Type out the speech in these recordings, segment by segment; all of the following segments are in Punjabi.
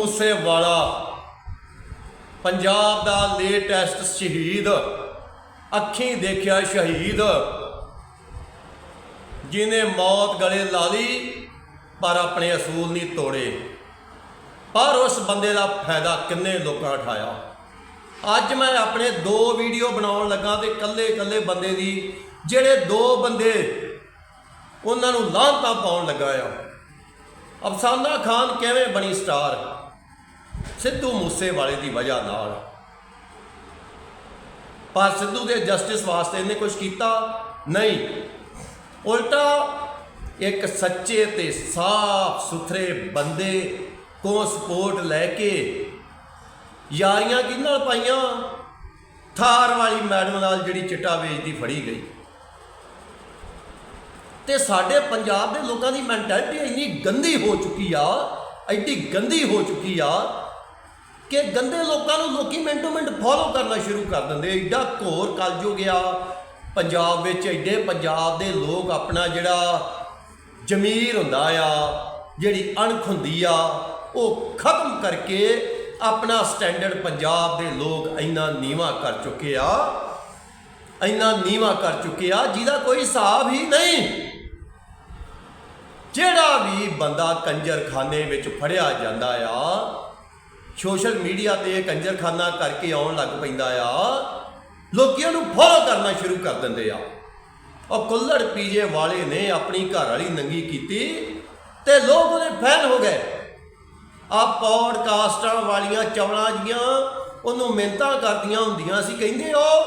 ਉਸੇ ਵਾਲਾ। ਪੰਜਾਬ ਦਾ ਲੇਟੈਸਟ ਸ਼ਹੀਦ। ਅੱਖੀਂ ਦੇਖਿਆ ਸ਼ਹੀਦ। ਜਿਨੇ ਮੌਤ ਗਲੇ ਲਾ ਲਈ, ਪਰ ਆਪਣੇ ਅਸੂਲ ਨਹੀਂ ਤੋੜੇ। ਪਰ ਉਸ ਬੰਦੇ ਦਾ ਫਾਇਦਾ ਕਿੰਨੇ ਲੋਕਾਂ ਉਠਾਇਆ। ਅੱਜ ਮੈਂ ਆਪਣੇ ਦੋ ਵੀਡੀਓ ਬਣਾਉਣ ਲੱਗਾ ਤੇ ਕੱਲੇ ਕੱਲੇ ਬੰਦੇ ਦੀ, ਜਿਹੜੇ ਦੋ ਬੰਦੇ ਉਹਨਾਂ ਨੂੰ ਲਾਂਤਾਂ ਪਾਉਣ ਲੱਗਾ ਆ। ਅਫਸਾਨਾ ਖਾਨ ਕਿਵੇਂ ਬਣੀ ਸਟਾਰ? ਸਿੱਧੂ ਮੂਸੇਵਾਲੇ ਦੀ ਵਜ੍ਹਾ ਨਾਲ। ਪਰ ਸਿੱਧੂ ਦੇ ਜਸਟਿਸ ਵਾਸਤੇ ਇਹਨੇ ਕੁਝ ਕੀਤਾ ਨਹੀਂ। ਉਲਟਾ ਇੱਕ ਸੱਚੇ ਤੇ ਸਾਫ਼ ਸੁਥਰੇ ਬੰਦੇ ਕੋ ਸਪੋਰਟ ਲੈ ਕੇ ਯਾਰੀਆਂ ਕਿਹਦੇ ਨਾਲ ਪਾਈਆਂ? ਥਾਰ ਵਾਲੀ ਮੈਡਮ ਨਾਲ ਜਿਹੜੀ ਚਿੱਟਾ ਵੇਚਦੀ ਫੜੀ ਗਈ। ਤੇ ਸਾਡੇ ਪੰਜਾਬ ਦੇ ਲੋਕਾਂ ਦੀ ਮੈਂਟੈਲਿਟੀ ਇੰਨੀ ਗੰਦੀ ਹੋ ਚੁੱਕੀ ਆ ਐਡੀ ਗੰਦੀ ਹੋ ਚੁੱਕੀ ਆ ਕਿ ਗੰਦੇ ਲੋਕਾਂ ਨੂੰ ਲੋਕੀ ਮਿੰਟੋ ਮਿੰਟ ਫੋਲੋ ਕਰਨਾ ਸ਼ੁਰੂ ਕਰ ਦਿੰਦੇ ਐਡਾ ਘੋਰ ਕਲਯੁਗ ਗਿਆ। ਪੰਜਾਬ ਵਿੱਚ ਐਡੇ ਪੰਜਾਬ ਦੇ ਲੋਕ ਆਪਣਾ ਜਿਹੜਾ ਜ਼ਮੀਰ ਹੁੰਦਾ ਆ, ਜਿਹੜੀ ਅਣਖ ਹੁੰਦੀ ਆ, ਉਹ ਖਤਮ ਕਰਕੇ ਆਪਣਾ ਸਟੈਂਡਰਡ ਪੰਜਾਬ ਦੇ ਲੋਕ ਇੰਨਾ ਨੀਵਾ ਕਰ ਚੁੱਕੇ ਆ। ਇੰਨਾ ਨੀਵਾ ਕਰ ਚੁੱਕੇ ਆ, ਜਿਹਦਾ ਕੋਈ ਹਿਸਾਬ ਹੀ ਨਹੀਂ। ਜਿਹੜਾ ਵੀ ਬੰਦਾ ਕੰਜਰਖਾਨੇ ਵਿੱਚ ਫੜਿਆ ਜਾਂਦਾ ਆ ਸੋਸ਼ਲ ਮੀਡੀਆ ਤੇ ਕੰਜਰਖਾਨਾ ਕਰਕੇ ਆਉਣ ਲੱਗ ਪੈਂਦਾ ਆ ਲੋਕੀ ਉਹਨੂੰ ਫੋਲੋ ਕਰਨਾ ਸ਼ੁਰੂ ਕਰ ਦਿੰਦੇ ਆ। ਉਹ ਕੁੱਲੜ ਪੀਜੇ ਵਾਲੇ ਨੇ ਆਪਣੀ ਘਰ ਵਾਲੀ ਨੰਗੀ ਕੀਤੀ ਤੇ ਲੋਕ ਉਹਦੇ ਫੈਨ ਹੋ ਗਏ। ਆ ਪੌਡਕਾਸਟਾਂ ਵਾਲੀਆਂ ਚਵਲਾਂ ਜੀਆਂ ਉਹਨੂੰ ਮਿਹਨਤਾਂ ਕਰਦੀਆਂ ਹੁੰਦੀਆਂ ਸੀ, ਕਹਿੰਦੇ ਉਹ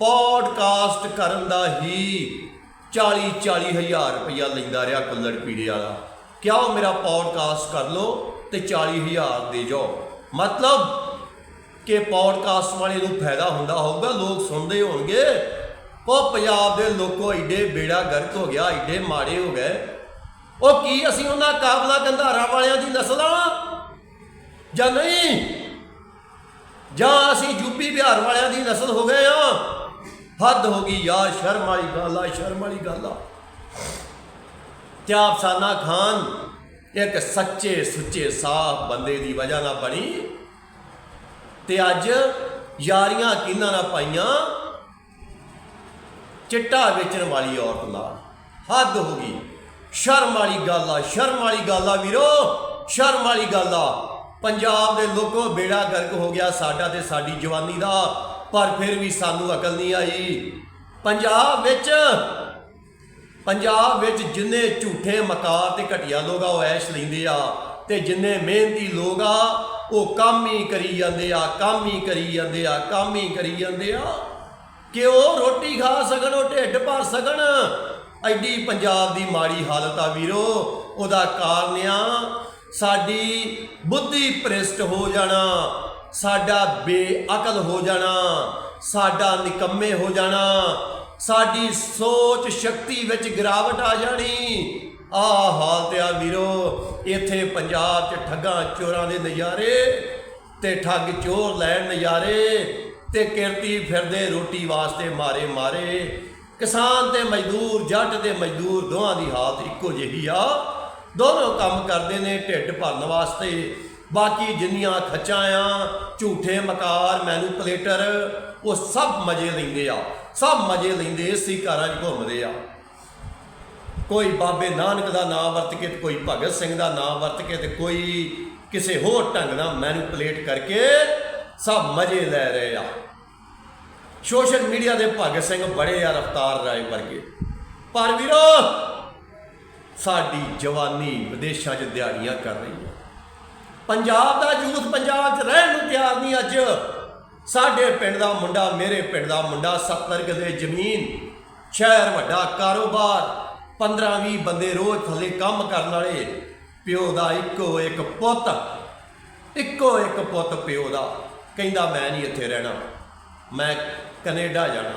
ਪੌਡਕਾਸਟ ਕਰਨ ਦਾ ਹੀ 40 40 ਹਜ਼ਾਰ ਰੁਪਇਆ ਲੈਂਦਾ ਰਿਹਾ ਕੁੱਲੜ ਪੀੜੇ ਵਾਲਾ। ਕਿਆ ਉਹ ਮੇਰਾ ਪੌਡਕਾਸਟ ਕਰ ਲੋ ਤੇ 40 ਹਜ਼ਾਰ ਦੇ ਜਾਓ। ਮਤਲਬ ਕਿ ਪੌਡਕਾਸਟ ਵਾਲੇ ਨੂੰ ਫਾਇਦਾ ਹੁੰਦਾ ਹੋਊਗਾ, ਲੋਕ ਸੁਣਦੇ ਹੋਣਗੇ। ਉਹ ਪੰਜਾਬ ਦੇ ਲੋਕੋ ਐਡੇ ਬੇੜਾ ਗਰਕ ਹੋ ਗਿਆ ਐਡੇ ਮਾੜੇ ਹੋ ਗਏ। ਉਹ ਕੀ ਅਸੀਂ ਉਹਨਾਂ ਕਾਬਲਾ ਗੰਧਾਰਾ ਵਾਲਿਆਂ ਦੀ ਨਸਲ ਆ? ਜਾਂ ਨਹੀਂ? ਜਾਂ ਅਸੀਂ ਯੂਪੀ ਬਿਹਾਰ ਵਾਲਿਆਂ ਦੀ ਨਸਲ ਹੋ ਗਏ ਆ? ਹੱਦ ਹੋ ਗਈ ਯਾਰ, ਸ਼ਰਮ ਵਾਲੀ ਗੱਲ ਆ, ਸ਼ਰਮ ਵਾਲੀ ਗੱਲ ਆ। ਤੇ ਅਫਸਾਨਾ ਖਾਨ ਇੱਕ ਸੱਚੇ ਸੁੱਚੇ ਸਾਫ਼ ਬੰਦੇ ਦੀ ਵਜ੍ਹਾ ਨਾਲ ਬਣੀ। ਤੇ ਅੱਜ ਯਾਰੀਆਂ ਕਿਹਨਾਂ ਨਾਲ ਪਾਈਆਂ? ਚਿੱਟਾ ਵੇਚਣ ਵਾਲੀ ਔਰਤ ਨਾਲ। ਹੱਦ ਹੋ ਗਈ। ਸ਼ਰਮ ਵਾਲੀ ਗੱਲ ਆ, ਸ਼ਰਮ ਵਾਲੀ ਗੱਲ ਆ ਵੀਰੋ, ਸ਼ਰਮ ਵਾਲੀ ਗੱਲ ਆ। ਪੰਜਾਬ ਦੇ ਲੋਕੋ ਬੇੜਾ ਗਰਕ ਹੋ ਗਿਆ ਸਾਡਾ ਤੇ ਸਾਡੀ ਜਵਾਨੀ ਦਾ, ਪਰ ਫਿਰ ਵੀ ਸਾਨੂੰ ਅਕਲ ਨਹੀਂ ਆਈ। ਪੰਜਾਬ ਵਿੱਚ ਪੰਜਾਬ ਵਿੱਚ ਜਿੰਨੇ ਝੂਠੇ ਮਕਾਰ ਤੇ ਘਟੀਆ ਲੋਕ ਆ ਉਹ ਐਸ਼ ਲੈਂਦੇ ਆ ਤੇ ਜਿੰਨੇ ਮਿਹਨਤੀ ਲੋਕ ਆ ਉਹ ਕੰਮ ਹੀ ਕਰੀ ਜਾਂਦੇ ਆ, ਕੰਮ ਹੀ ਕਰੀ ਜਾਂਦੇ ਆ, ਕੰਮ ਹੀ ਕਰੀ ਜਾਂਦੇ ਆ। ਕਿ ਉਹ ਰੋਟੀ ਖਾ ਸਕਣ, ਉਹ ਢਿੱਡ ਭਰ ਸਕਣ। ਐਡੀ ਪੰਜਾਬ ਦੀ ਮਾੜੀ ਹਾਲਤ ਆ ਵੀਰੋ, ਉਹਦਾ ਕਾਰਨ ਆ, ਸਾਡੀ ਬੁੱਧੀ ਭ੍ਰਿਸ਼ਟ ਹੋ ਜਾਣਾ, ਸਾਡਾ ਬੇਅਕਲ ਹੋ ਜਾਣਾ, ਸਾਡਾ ਨਿਕੰਮੇ ਹੋ ਜਾਣਾ ਸਾਡੀ ਸੋਚ ਸ਼ਕਤੀ ਵਿੱਚ ਗਿਰਾਵਟ ਆ ਜਾਣੀ। ਆ ਹਾਲਤ ਆ ਵੀਰੋ, ਇੱਥੇ ਪੰਜਾਬ 'ਚ ਠੱਗਾਂ ਚੋਰਾਂ ਦੇ ਨਜ਼ਾਰੇ ਤੇ ਠੱਗ ਚੋਰ ਲੈਣ ਨਜ਼ਾਰੇ ਤੇ ਕਿਰਤੀ ਫਿਰਦੇ ਰੋਟੀ ਵਾਸਤੇ ਮਾਰੇ ਮਾਰੇ। ਕਿਸਾਨ ਤੇ ਮਜ਼ਦੂਰ, ਜੱਟ ਤੇ ਮਜ਼ਦੂਰ ਦੋਹਾਂ ਦੀ ਹਾਲਤ ਇੱਕੋ ਜਿਹੀ ਆ। ਦੋਨੋਂ ਕੰਮ ਕਰਦੇ ਨੇ ਢਿੱਡ ਭਰਨ ਵਾਸਤੇ। ਬਾਕੀ ਜਿੰਨੀਆਂ ਖੱਚਾਂ ਆ, ਝੂਠੇ ਮਕਾਰ ਮੈਨੂੰ ਪਲੇਟਰ ਉਹ ਸਭ ਮਜ਼ੇ ਲੈਂਦੇ ਆ। ਸਭ ਮਜ਼ੇ ਲੈਂਦੇ ਇਸੇ ਘਰਾਂ 'ਚ ਘੁੰਮਦੇ ਆ। ਕੋਈ ਬਾਬੇ ਨਾਨਕ ਦਾ ਨਾਮ ਵਰਤ ਕੇ ਤੇ ਕੋਈ ਭਗਤ ਸਿੰਘ ਦਾ ਨਾਮ ਵਰਤ ਕੇ ਤੇ ਕੋਈ ਕਿਸੇ ਹੋਰ ਢੰਗ ਨਾਲ ਮੈਨੂਪਲੇਟ ਕਰਕੇ ਸਭ ਮਜ਼ੇ ਲੈ ਰਹੇ ਆ। ਸੋਸ਼ਲ ਮੀਡੀਆ ਦੇ ਭਗਤ ਸਿੰਘ ਬੜੇ ਆ ਰਫਤਾਰ ਰਾਏ ਵਰਗੇ। ਪਰ ਵੀਰੋ, ਸਾਡੀ ਜਵਾਨੀ ਵਿਦੇਸ਼ਾਂ 'ਚ ਦਿਹਾੜੀਆਂ ਕਰ ਰਹੀ ਹੈ। ਪੰਜਾਬ ਦਾ ਯੂਥ ਪੰਜਾਬ 'ਚ ਰਹਿਣ ਨੂੰ ਤਿਆਰ ਨਹੀਂ ਅੱਜ। ਸਾਡੇ ਪਿੰਡ ਦਾ ਮੁੰਡਾ, ਮੇਰੇ ਪਿੰਡ ਦਾ ਮੁੰਡਾ 70 ਗਦੇ ਜ਼ਮੀਨ, ਸ਼ਹਿਰ ਵੱਡਾ ਕਾਰੋਬਾਰ 15-20 ਬੰਦੇ ਰੋਜ਼ ਥੱਲੇ ਕੰਮ ਕਰਨ ਵਾਲੇ, ਪਿਓ ਦਾ ਇੱਕੋ ਇੱਕ ਪੁੱਤ, ਇੱਕੋ ਇੱਕ ਪੁੱਤ ਪਿਓ ਦਾ। ਕਹਿੰਦਾ, ਮੈਂ ਨਹੀਂ ਇੱਥੇ ਰਹਿਣਾ, ਮੈਂ ਕੈਨੇਡਾ ਜਾਣਾ।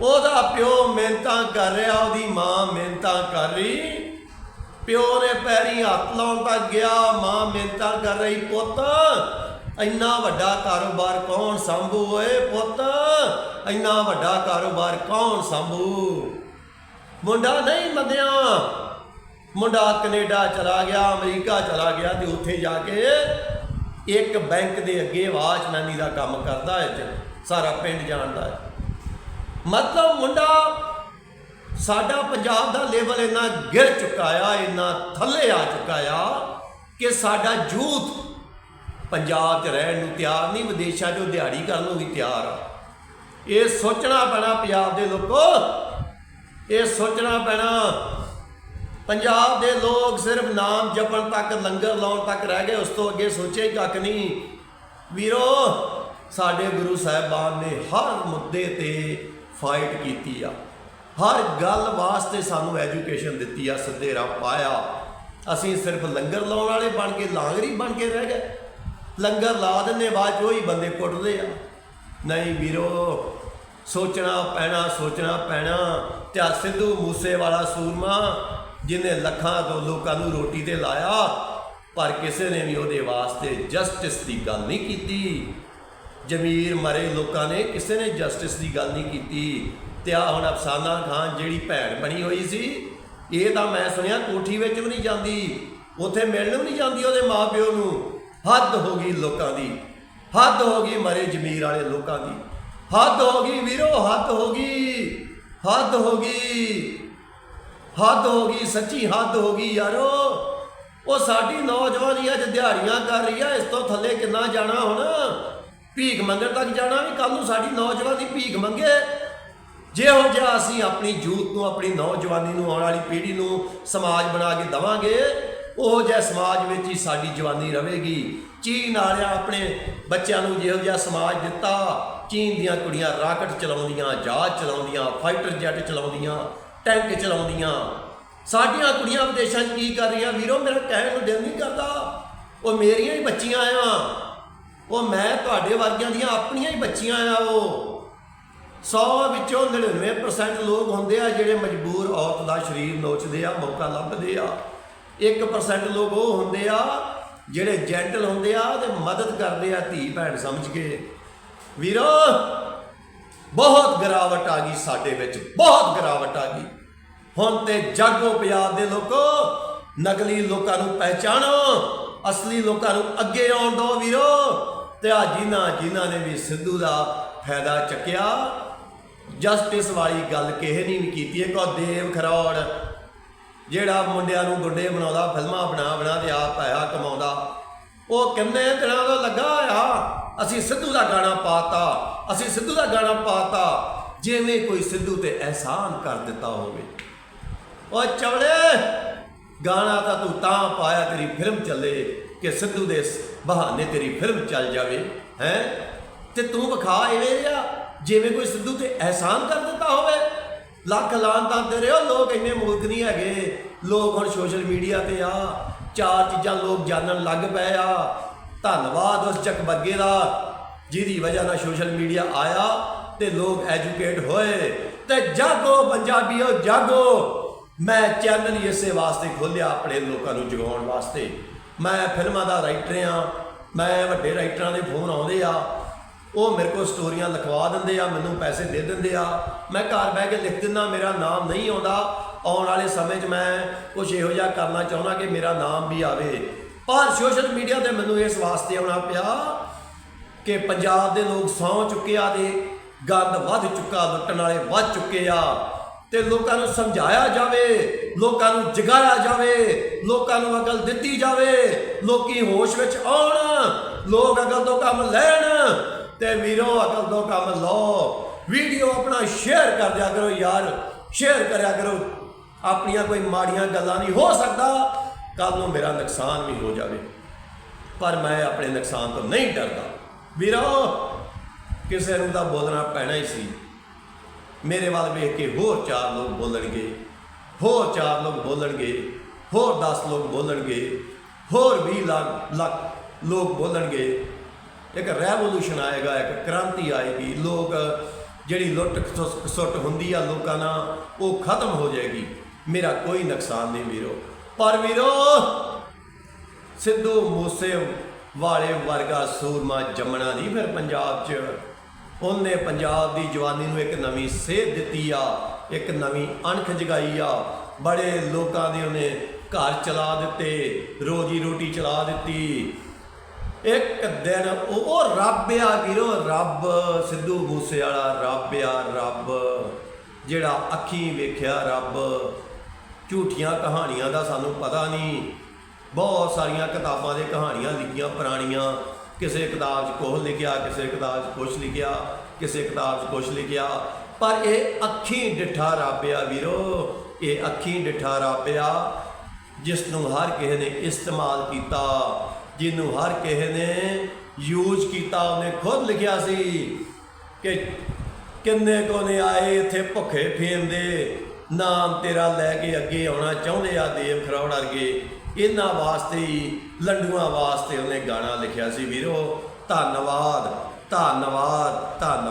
ਉਹਦਾ ਪਿਓ ਮਿਹਨਤਾਂ ਕਰ ਰਿਹਾ, ਉਹਦੀ ਮਾਂ ਮਿਹਨਤਾਂ ਕਰ ਰਹੀ। ਪਿਓ ਨੇ ਪੈਰੀ ਹੱਥ ਲਾਉਣ ਤੱਕ ਗਿਆ, ਮਾਂ ਮਿਹਨਤਾਂ ਕਰ ਰਹੀ ਪੁੱਤ। ਇੰਨਾ ਵੱਡਾ ਕਾਰੋਬਾਰ ਕੌਣ ਸੰਭੂ ਓਏ ਪੁੱਤ? ਇੰਨਾ ਵੱਡਾ ਕਾਰੋਬਾਰ ਕੌਣ ਸੰਭੂ? ਮੁੰਡਾ ਨਹੀਂ ਮੰਨਿਆ। ਮੁੰਡਾ ਕੈਨੇਡਾ ਚਲਾ ਗਿਆ, ਅਮਰੀਕਾ ਚਲਾ ਗਿਆ ਤੇ ਉੱਥੇ ਜਾ ਕੇ ਇੱਕ ਬੈਂਕ ਦੇ ਅੱਗੇ ਵਾਚਮੈਨੀ ਦਾ ਕੰਮ ਕਰਦਾ ਹੈ ਸਾਰਾ ਪਿੰਡ ਜਾਣਦਾ ਹੈ। ਮਤਲਬ ਮੁੰਡਾ ਸਾਡਾ ਪੰਜਾਬ ਦਾ ਲੈਵਲ ਇੰਨਾ ਗਿਰ ਚੁੱਕਾ ਆ, ਇੰਨਾ ਥੱਲੇ ਆ ਚੁੱਕਾ ਆ ਕਿ ਸਾਡਾ ਯੂਥ ਪੰਜਾਬ 'ਚ ਰਹਿਣ ਨੂੰ ਤਿਆਰ ਨਹੀਂ, ਵਿਦੇਸ਼ਾਂ 'ਚੋਂ ਦਿਹਾੜੀ ਕਰਨ ਨੂੰ ਵੀ ਤਿਆਰ ਆ। ਇਹ ਸੋਚਣਾ ਪੈਣਾ ਪੰਜਾਬ ਦੇ ਲੋਕੋ। ਇਹ ਸੋਚਣਾ ਪੈਣਾ। ਪੰਜਾਬ ਦੇ ਲੋਕ ਸਿਰਫ ਨਾਮ ਜਪਣ ਤੱਕ, ਲੰਗਰ ਲਾਉਣ ਤੱਕ ਰਹਿ ਗਏ, ਉਸ ਤੋਂ ਅੱਗੇ ਸੋਚੇ ਹੀ ਕੱਖ ਨਹੀਂ। ਵੀਰੋ, ਸਾਡੇ ਗੁਰੂ ਸਾਹਿਬਾਨ ਨੇ ਹਰ ਮੁੱਦੇ ਤੇ ਫਾਈਟ ਕੀਤੀ ਆ। ਹਰ ਗੱਲ ਵਾਸਤੇ ਸਾਨੂੰ ਐਜੂਕੇਸ਼ਨ ਦਿੱਤੀ ਆ ਸਿੱਧੇ ਰਾਹ ਪਾਇਆ। ਅਸੀਂ ਸਿਰਫ ਲੰਗਰ ਲਾਉਣ ਵਾਲੇ ਬਣ ਕੇ, ਲਾਂਗਰੀ ਬਣ ਕੇ ਰਹਿ ਗਏ। ਲੰਗਰ ਲਾ ਦਿੰਦੇ, ਬਾਅਦ ਚ ਉਹੀ ਬੰਦੇ ਕੁੱਟਦੇ ਆ। ਨਹੀਂ ਵੀਰੋ, ਸੋਚਣਾ ਪੈਣਾ ਸੋਚਣਾ ਪੈਣਾ। ਤੇ ਆਹ ਸਿੱਧੂ ਮੂਸੇ ਵਾਲਾ ਸੂਰਮਾ, ਜਿਹਨੇ ਲੱਖਾਂ ਤੋਂ ਲੋਕਾਂ ਨੂੰ ਰੋਟੀ ਤੇ ਲਾਇਆ, ਪਰ ਕਿਸੇ ਨੇ ਵੀ ਉਹਦੇ ਵਾਸਤੇ ਜਸਟਿਸ ਦੀ ਗੱਲ ਨਹੀਂ ਕੀਤੀ। ਜਮੀਰ ਮਰੇ ਲੋਕਾਂ ਨੇ, ਕਿਸੇ ਨੇ ਜਸਟਿਸ ਦੀ ਗੱਲ ਨਹੀਂ ਕੀਤੀ। ਤੇ ਆ ਹੁਣ ਅਫਸਾਨਾ ਖਾਨ ਜਿਹੜੀ ਭੈਣ ਬਣੀ ਹੋਈ ਸੀ, ਇਹ ਤਾਂ ਮੈਂ ਸੁਣਿਆ ਕੋਠੀ ਵਿੱਚ ਵੀ ਨਹੀਂ ਜਾਂਦੀ। ਉੱਥੇ ਮਿਲਣ ਵੀ ਨਹੀਂ ਜਾਂਦੀ ਉਹਦੇ ਮਾਪਿਓ ਨੂੰ। ਹੱਦ ਹੋ ਗਈ ਲੋਕਾਂ ਦੀ। ਹੱਦ ਹੋ ਗਈ ਮਰੇ ਜਮੀਰ ਵਾਲੇ ਲੋਕਾਂ ਦੀ। ਹੱਦ ਹੋ ਗਈ ਵੀਰੋ, ਹੱਦ ਹੋ ਗਈ। ਹੱਦ ਹੋ ਗਈ। ਹੱਦ ਹੋ ਗਈ, ਸੱਚੀ ਹੱਦ ਹੋ ਗਈ ਯਾਰੋ। ਉਹ ਸਾਡੀ ਨੌਜਵਾਨੀ ਅੱਜ ਦਿਹਾੜੀਆਂ ਕਰ ਰਹੀ ਆ, ਇਸ ਤੋਂ ਥੱਲੇ ਕਿੰਨਾ ਜਾਣਾ ਹੁਣ? ਭੀਖ ਮੰਗਣ ਤੱਕ ਜਾਣਾ ਵੀ ਕੱਲ ਨੂੰ ਸਾਡੀ ਨੌਜਵਾਨੀ ਭੀਖ ਮੰਗੇ। ਜਿਹੋ ਜਿਹਾ ਅਸੀਂ ਆਪਣੀ ਯੂਥ ਨੂੰ, ਆਪਣੀ ਨੌਜਵਾਨੀ ਨੂੰ, ਆਉਣ ਵਾਲੀ ਪੀੜ੍ਹੀ ਨੂੰ ਸਮਾਜ ਬਣਾ ਕੇ ਦਵਾਂਗੇ ਉਹ ਜਿਹਾ ਸਮਾਜ ਵਿੱਚ ਹੀ ਸਾਡੀ ਜਵਾਨੀ ਰਹੇਗੀ ਚੀਨ ਵਾਲਿਆਂ ਆਪਣੇ ਬੱਚਿਆਂ ਨੂੰ ਜਿਹੋ ਜਿਹਾ ਸਮਾਜ ਦਿੱਤਾ, ਚੀਨ ਦੀਆਂ ਕੁੜੀਆਂ ਰਾਕਟ ਚਲਾਉਂਦੀਆਂ, ਜਹਾਜ਼ ਚਲਾਉਂਦੀਆਂ, ਫਾਈਟਰ ਜੈਟ ਚਲਾਉਂਦੀਆਂ, ਟੈਂਕ ਚਲਾਉਂਦੀਆਂ। ਸਾਡੀਆਂ ਕੁੜੀਆਂ ਵਿਦੇਸ਼ਾਂ 'ਚ ਕੀ ਕਰ ਰਹੀਆਂ? ਵੀਰੋ, ਮੇਰਾ ਕਹਿਣ ਨੂੰ ਦਿਲ ਨਹੀਂ ਕਰਦਾ। ਉਹ ਮੇਰੀਆਂ ਹੀ ਬੱਚੀਆਂ ਆ। ਉਹ ਮੈਂ ਤੁਹਾਡੇ ਵਰਗਿਆਂ ਦੀਆਂ ਆਪਣੀਆਂ ਹੀ ਬੱਚੀਆਂ ਆ ਉਹ। 100 ਵਿੱਚੋਂ 99% ਲੋਕ ਹੁੰਦੇ ਆ ਜਿਹੜੇ ਮਜਬੂਰ ਔਰਤ ਦਾ ਸਰੀਰ ਨੋਚਦੇ ਆ, ਮੌਕਾ ਲੱਭਦੇ ਆ। 1% ਲੋਕ ਉਹ ਹੁੰਦੇ ਆ ਜਿਹੜੇ ਜੈਂਟਲ ਹੁੰਦੇ ਆ ਤੇ ਮਦਦ ਕਰਦੇ ਆ ਧੀ ਭੈਣ ਸਮਝ ਕੇ। ਵੀਰੋ, ਬਹੁਤ ਗਿਰਾਵਟ ਆ ਗਈ ਸਾਡੇ ਵਿੱਚ, ਬਹੁਤ ਗਿਰਾਵਟ ਆ ਗਈ। ਹੁਣ ਤੇ ਜਾਗੋ ਪੰਜਾਬ ਦੇ ਲੋਕੋ, ਨਕਲੀ ਲੋਕਾਂ ਨੂੰ ਪਹਿਚਾਣੋ, ਅਸਲੀ ਲੋਕਾਂ ਨੂੰ ਅੱਗੇ ਆਉਣ ਦਿਓ ਵੀਰੋ। ਤੇ ਆ ਜਿਨ੍ਹਾਂ ਜਿਨ੍ਹਾਂ ਨੇ ਵੀ ਸਿੱਧੂ ਦਾ ਫਾਇਦਾ ਚੱਕਿਆ ਜਸਟਿਸ ਵਾਲੀ ਗੱਲ ਕਿਸੇ ਨੇ ਵੀ ਕੀਤੀ। ਹੈ ਕੋ ਦੇਵ ਖਰੋੜ ਜਿਹੜਾ ਮੁੰਡਿਆਂ ਨੂੰ ਗੁੰਡੇ ਬਣਾਉਂਦਾ, ਫਿਲਮਾਂ ਬਣਾ ਬਣਾ ਤੇ ਆਪ ਪੈਸਾ ਕਮਾਉਂਦਾ, ਉਹ ਕਿੰਨੇ ਦਿਨਾਂ ਦਾ ਲੱਗਾ ਆ? ਅਸੀਂ ਸਿੱਧੂ ਦਾ ਗਾਣਾ ਪਾਤਾ, ਅਸੀਂ ਸਿੱਧੂ ਦਾ ਗਾਣਾ ਪਾਤਾ, ਜਿਵੇਂ ਕੋਈ ਸਿੱਧੂ ਤੇ ਅਹਿਸਾਨ ਕਰ ਦਿੱਤਾ ਹੋਵੇ। ਓ ਚਵਲੇ, ਗਾਣਾ ਤਾਂ ਤੂੰ ਤਾਂ ਪਾਇਆ, ਤੇਰੀ ਫਿਲਮ ਚੱਲੇ, ਕਿ ਸਿੱਧੂ ਦੇ ਬਹਾਨੇ ਤੇਰੀ ਫਿਲਮ ਚੱਲ ਜਾਵੇ, ਹੈ? ਤੇ ਤੂੰ ਵਿਖਾ ਐਵੇਂ ਰਿਆ ਜਿਵੇਂ ਕੋਈ ਸਿੱਧੂ ਤੇ ਅਹਿਸਾਨ ਕਰ ਦਿੱਤਾ ਹੋਵੇ। ਲੱਖ ਲਾਂਤਾਂ ਤੇਰੇ ਉਹ, ਲੋਕ ਇੰਨੇ ਮੂਰਖ ਨਹੀਂ ਹੈਗੇ। ਲੋਕ ਹੁਣ ਸੋਸ਼ਲ ਮੀਡੀਆ ਤੇ ਆ। ਚਾਰ ਚੀਜ਼ਾਂ ਲੋਕ ਜਾਣਨ ਲੱਗ ਪਏ ਆ। ਧੰਨਵਾਦ ਉਸ ਚੱਕਬੱਗੇ ਦਾ, ਜਿਹਦੀ ਵਜ੍ਹਾ ਨਾਲ ਸੋਸ਼ਲ ਮੀਡੀਆ ਆਇਆ ਤੇ ਲੋਕ ਐਜੂਕੇਟ ਹੋਏ। ਤੇ ਜਾਗੋ ਪੰਜਾਬੀਓ, ਜਾਗੋ। ਮੈਂ ਚੈਨਲ ਇਸੇ ਵਾਸਤੇ ਖੋਲਿਆ ਆਪਣੇ ਲੋਕਾਂ ਨੂੰ ਜਗਾਉਣ ਵਾਸਤੇ। ਮੈਂ ਫਿਲਮਾਂ ਦਾ ਰਾਈਟਰ ਆ ਮੈਂ ਵੱਡੇ ਰਾਈਟਰਾਂ ਦੇ ਫੋਨ ਆਉਂਦੇ ਆ। ਉਹ ਮੇਰੇ ਕੋਲ ਸਟੋਰੀਆਂ ਲਿਖਵਾ ਦਿੰਦੇ ਆ, ਮੈਨੂੰ ਪੈਸੇ ਦੇ ਦਿੰਦੇ ਆ। ਮੈਂ ਘਰ ਬਹਿ ਕੇ ਲਿਖ ਦਿੰਦਾ, ਮੇਰਾ ਨਾਮ ਨਹੀਂ ਆਉਂਦਾ। ਆਉਣ ਵਾਲੇ ਸਮੇਂ 'ਚ ਮੈਂ ਕੁਝ ਇਹੋ ਜਿਹਾ ਕਰਨਾ ਚਾਹੁੰਦਾ ਕਿ ਮੇਰਾ ਨਾਮ ਵੀ ਆਵੇ। ਪਰ ਸੋਸ਼ਲ ਮੀਡੀਆ ਤੇ ਮੈਨੂੰ ਇਸ ਵਾਸਤੇ ਆਉਣਾ ਪਿਆ ਕਿ ਪੰਜਾਬ ਦੇ ਲੋਕ ਸੌ ਚੁੱਕੇ ਆ ਦੇ ਗੰਦ ਵੱਧ ਚੁੱਕਾ, ਲੁੱਟਣ ਵਾਲੇ ਵੱਧ ਚੁੱਕੇ ਆ। ਤੇ ਲੋਕਾਂ ਨੂੰ ਸਮਝਾਇਆ ਜਾਵੇ, ਲੋਕਾਂ ਨੂੰ ਜਗਾਇਆ ਜਾਵੇ, ਲੋਕਾਂ ਨੂੰ ਅਕਲ ਦਿੱਤੀ ਜਾਵੇ। ਲੋਕੀ ਹੋਸ਼ ਵਿੱਚ ਆਉਣ, ਲੋਕ ਅਕਲ ਤੋਂ ਕੰਮ ਲੈਣ। ਤੇ ਵੀਰੋ, ਅਕਲ ਤੋਂ ਕੰਮ ਲਓ। ਵੀਡੀਓ ਆਪਣਾ ਸ਼ੇਅਰ ਕਰ ਦਿਆ ਕਰੋ ਯਾਰ। ਸ਼ੇਅਰ ਕਰਿਆ ਕਰੋ। ਆਪਣੀਆਂ ਕੋਈ ਮਾੜੀਆਂ ਗੱਲਾਂ ਨਹੀਂ ਹੋ ਸਕਦਾ। ਕੱਲ ਨੂੰ ਮੇਰਾ ਨੁਕਸਾਨ ਵੀ ਹੋ ਜਾਵੇ। ਪਰ ਮੈਂ ਆਪਣੇ ਨੁਕਸਾਨ ਤੋਂ ਨਹੀਂ ਡਰਦਾ। ਵੀਰੋ, ਕਿਸੇ ਨੂੰ ਤਾਂ ਬੋਲਣਾ ਪੈਣਾ ਹੀ ਸੀ। ਮੇਰੇ ਵੱਲ ਵੇਖ ਕੇ ਹੋਰ ਚਾਰ ਲੋਕ ਬੋਲਣਗੇ। ਹੋਰ ਚਾਰ ਲੋਕ ਬੋਲਣਗੇ। ਹੋਰ 10 ਲੋਕ ਬੋਲਣਗੇ। ਹੋਰ 20 ਲੱਖ ਲੱਖ ਲੋਕ ਬੋਲਣਗੇ। ਇੱਕ ਰੈਵੋਲੂਸ਼ਨ ਆਏਗਾ, ਇੱਕ ਕ੍ਰਾਂਤੀ ਆਏਗੀ। ਲੋਕ, ਜਿਹੜੀ ਲੁੱਟ ਖਸੁ- ਖਸੁੱਟ ਹੁੰਦੀ ਆ ਲੋਕਾਂ ਨਾਲ, ਉਹ ਖਤਮ ਹੋ ਜਾਏਗੀ। ਮੇਰਾ ਕੋਈ ਨੁਕਸਾਨ ਨਹੀਂ ਵੀਰੋ। ਪਰ ਵੀਰੋ, ਸਿੱਧੂ ਮੂਸੇ ਵਾਲੇ ਵਰਗਾ ਸੂਰਮਾ ਜੰਮਣਾ ਨਹੀਂ ਫਿਰ ਪੰਜਾਬ 'ਚ। ਉਹਨੇ ਪੰਜਾਬ ਦੀ ਜਵਾਨੀ ਨੂੰ ਇੱਕ ਨਵੀਂ ਸੇਧ ਦਿੱਤੀ ਆ, ਇੱਕ ਨਵੀਂ ਅਣਖ ਜਗਾਈ ਆ। ਬੜੇ ਲੋਕਾਂ ਦੇ ਉਹਨੇ ਘਰ ਚਲਾ ਦਿੱਤੇ, ਰੋਜੀ ਰੋਟੀ ਚਲਾ ਦਿੱਤੀ। ਇੱਕ ਦਿਨ ਉਹ ਰੱਬ ਆ ਵੀਰੋ, ਰੱਬ, ਸਿੱਧੂ ਮੂਸੇ ਵਾਲਾ ਰੱਬ ਆ ਰੱਬ। ਜਿਹੜਾ ਅੱਖੀਂ ਵੇਖਿਆ ਰੱਬ। ਝੂਠੀਆਂ ਕਹਾਣੀਆਂ ਦਾ ਸਾਨੂੰ ਪਤਾ ਨਹੀਂ। ਬਹੁਤ ਸਾਰੀਆਂ ਕਿਤਾਬਾਂ ਦੇ ਕਹਾਣੀਆਂ ਲਿਖੀਆਂ ਪੁਰਾਣੀਆਂ। ਕਿਸੇ ਕਿਤਾਬ 'ਚ ਕੁਛ ਲਿਖਿਆ, ਕਿਸੇ ਕਿਤਾਬ 'ਚ ਕੁਛ ਲਿਖਿਆ, ਕਿਸੇ ਕਿਤਾਬ 'ਚ ਕੁਛ ਲਿਖਿਆ। ਪਰ ਇਹ ਅੱਖੀਂ ਡਿਠਾ ਰੱਬ ਆ ਵੀਰੋ। ਇਹ ਅੱਖੀਂ ਡਿਠਾ ਰੱਬ ਆ ਜਿਸ ਨੂੰ ਹਰ ਕਿਸੇ ਨੇ ਇਸਤੇਮਾਲ ਕੀਤਾ। ਜਿਹਨੂੰ ਹਰ ਕਿਸੇ ਨੇ ਯੂਜ਼ ਕੀਤਾ, ਉਹਨੇ ਖੁਦ ਲਿਖਿਆ ਸੀ ਕਿ ਕਿੰਨੇ ਕੋ ਨੇ ਆਏ ਇੱਥੇ ਭੁੱਖੇ ਫੇਰਦੇ ਨਾਮ ਤੇਰਾ ਲੈ ਕੇ ਅੱਗੇ ਆਉਣਾ ਚਾਹੁੰਦੇ ਆ ਦੇਵ ਖਰੌੜ ਅਰਗੇ ਇਹਨਾਂ ਵਾਸਤੇ ਹੀ, ਲੰਡੂਆਂ ਵਾਸਤੇ ਉਹਨੇ ਗਾਣਾ ਲਿਖਿਆ ਸੀ ਵੀਰੋ। ਧੰਨਵਾਦ ਧੰਨਵਾਦ ਧੰਨਵਾਦ।